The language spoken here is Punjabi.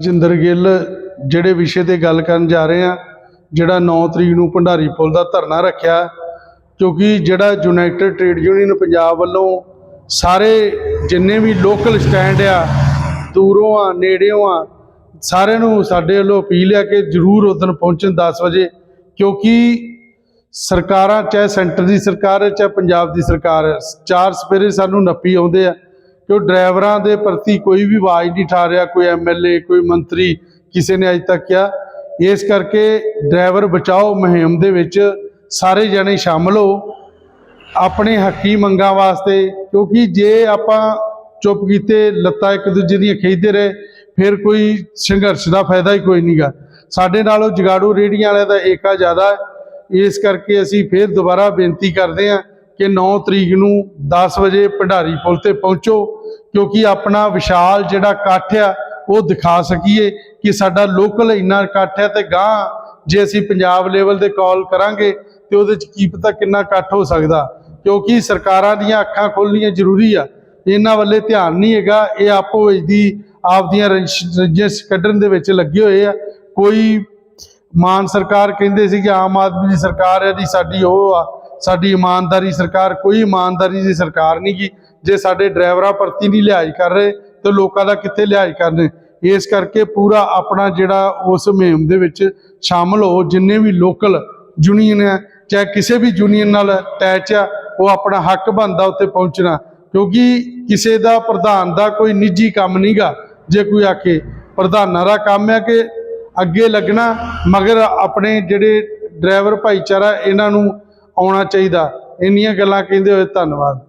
ਜਿੰਦਰ ਗਿੱਲ ਜਿਹੜੇ ਵਿਸ਼ੇ ਤੇ ਗੱਲ ਕਰਨ ਜਾ ਰਹੇ ਆ, ਜਿਹੜਾ 9 ਤਰੀਕ ਨੂੰ ਭੰਡਾਰੀ ਪੁਲ ਦਾ ਧਰਨਾ ਰੱਖਿਆ, ਕਿਉਂਕਿ ਜਿਹੜਾ ਯੂਨਾਈਟਿਡ ਟ੍ਰੇਡ ਯੂਨੀਅਨ ਪੰਜਾਬ ਵੱਲੋਂ ਸਾਰੇ ਜਿੰਨੇ ਵੀ ਲੋਕਲ ਸਟੈਂਡ ਆ, ਦੂਰੋਂ ਆ, ਨੇੜਿਓਂ ਆ, ਸਾਰਿਆਂ ਨੂੰ ਸਾਡੇ ਵੱਲੋਂ ਅਪੀਲ ਆ ਕਿ ਜਰੂਰ ਉਦੋਂ ਪਹੁੰਚਣ 10 ਵਜੇ, ਕਿਉਂਕਿ ਸਰਕਾਰਾਂ, ਚਾਹੇ ਸੈਂਟਰ ਦੀ ਸਰਕਾਰ ਹੈ, ਚਾਹੇ ਪੰਜਾਬ ਦੀ ਸਰਕਾਰ ਹੈ, ਚਾਰ ਸਪੇਰੇ ਸਾਨੂੰ ਨੱਪੀ ਆਉਂਦੇ ਆ। ਕਿ ਉਹ ਡਰਾਈਵਰਾਂ ਦੇ ਪ੍ਰਤੀ ਕੋਈ ਵੀ ਆਵਾਜ਼ ਨਹੀਂ ਠਾ ਰਿਹਾ, ਕੋਈ ਐਮਐਲਏ ਕੋਈ ਮੰਤਰੀ, ਕਿਸੇ ਨੇ ਅਜੇ ਤੱਕ ਕਿਹਾ। ਇਸ ਕਰਕੇ ਡਰਾਈਵਰ ਬਚਾਓ ਮੁਹਿੰਮ ਦੇ ਵਿੱਚ ਸਾਰੇ ਜਣੇ ਸ਼ਾਮਲ ਹੋ। ਆਪਣੇ ਹੱਕੀ ਮੰਗਾਂ ਵਾਸਤੇ, ਕਿਉਂਕਿ ਜੇ ਆਪਾਂ ਚੁੱਪ ਕੀਤੇ ਲੱਤਾਂ ਇੱਕ ਦੂਜੇ ਦੀਆਂ ਖਿੱਚਦੇ ਰਹੇ, ਫਿਰ ਕੋਈ ਸੰਘਰਸ਼ ਦਾ ਫਾਇਦਾ ਹੀ ਕੋਈ ਨਹੀਂਗਾ। ਸਾਡੇ ਨਾਲੋਂ ਜਗਾੜੂ ਰੇੜੀਆਂ ਵਾਲਿਆਂ ਦਾ ਏਕਾ ਜ਼ਿਆਦਾ ਹੈ। ਇਸ ਕਰਕੇ ਅਸੀਂ ਫਿਰ ਦੁਬਾਰਾ ਬੇਨਤੀ ਕਰਦੇ ਹਾਂ ਕਿ 9 ਤਰੀਕ ਨੂੰ 10 ਵਜੇ ਭੰਡਾਰੀ ਪੁਲ ਤੇ ਪਹੁੰਚੋ, ਕਿਉਂਕਿ ਆਪਣਾ ਵਿਸ਼ਾਲ ਜਿਹੜਾ ਇਕੱਠ ਆ, ਉਹ ਦਿਖਾ ਸਕੀਏ ਕਿ ਸਾਡਾ ਲੋਕਲ ਇੰਨਾ ਇਕੱਠ ਹੈ ਤੇ ਗਾਂ ਜੇ ਅਸੀਂ ਪੰਜਾਬ ਲੈਵਲ ਤੇ ਕਾਲ ਕਰਾਂਗੇ ਤੇ ਉਹਦੇ ਚ ਕੀ ਪਤਾ ਕਿੰਨਾ ਇਕੱਠ ਹੋ ਸਕਦਾ। ਕਿਉਂਕਿ ਸਰਕਾਰਾਂ ਦੀਆਂ ਅੱਖਾਂ ਖੋਲਣੀਆਂ ਜ਼ਰੂਰੀ ਆ। ਇਹਨਾਂ ਵੱਲੇ ਧਿਆਨ ਨਹੀਂ ਹੈਗਾ, ਇਹ ਆਪੋ ਵਿੱਚ ਦੀ ਆਪਦੀਆਂ ਰੰਜਿਸ਼ ਰੰਜਿਸ਼ ਕੱਢਣ ਦੇ ਵਿੱਚ ਲੱਗੇ ਹੋਏ ਆ। ਕੋਈ ਮਾਨ ਸਰਕਾਰ ਕਹਿੰਦੇ ਸੀ ਕਿ ਆਮ ਆਦਮੀ ਦੀ ਸਰਕਾਰ ਹੈ ਜੀ, ਸਾਡੀ ਉਹ ਆ। ਸਾਡੀ ਇਮਾਨਦਾਰੀ ਸਰਕਾਰ, ਕੋਈ ਇਮਾਨਦਾਰੀ ਦੀ ਸਰਕਾਰ ਨਹੀਂ ਗੀ। ਜੇ ਸਾਡੇ ਡਰਾਈਵਰਾਂ ਪ੍ਰਤੀ ਨਹੀਂ ਲਿਹਾਜ਼ ਕਰ ਰਹੇ, ਤੇ ਲੋਕਾਂ ਦਾ ਕਿੱਥੇ ਲਿਹਾਜ਼ ਕਰਨੇ? ਇਸ ਕਰਕੇ ਪੂਰਾ ਆਪਣਾ ਜਿਹੜਾ ਉਸ ਮੁਹਿੰਮ ਦੇ ਵਿੱਚ ਸ਼ਾਮਲ ਹੋ, ਜਿੰਨੇ ਵੀ ਲੋਕਲ ਯੂਨੀਅਨ ਹੈ, ਚਾਹੇ ਕਿਸੇ ਵੀ ਯੂਨੀਅਨ ਨਾਲ ਅਟੈਚ ਆ, ਉਹ ਆਪਣਾ ਹੱਕ ਬਣਦਾ ਉੱਤੇ ਪਹੁੰਚਣਾ। ਕਿਉਂਕਿ ਕਿਸੇ ਦਾ ਪ੍ਰਧਾਨ ਦਾ ਕੋਈ ਨਿੱਜੀ ਕੰਮ ਨਹੀਂਗਾ ਜੇ ਕੋਈ ਆਖੇ, ਪ੍ਰਧਾਨਾਂ ਦਾ ਕੰਮ ਹੈ ਕਿ ਅੱਗੇ ਲੱਗਣਾ, ਮਗਰ ਆਪਣੇ ਜਿਹੜੇ ਡਰਾਈਵਰ ਭਾਈਚਾਰਾ, ਇਹਨਾਂ ਨੂੰ ਆਉਣਾ ਚਾਹੀਦਾ। ਇੰਨੀਆਂ ਗੱਲਾਂ ਕਹਿੰਦੇ ਹੋਏ ਧੰਨਵਾਦ।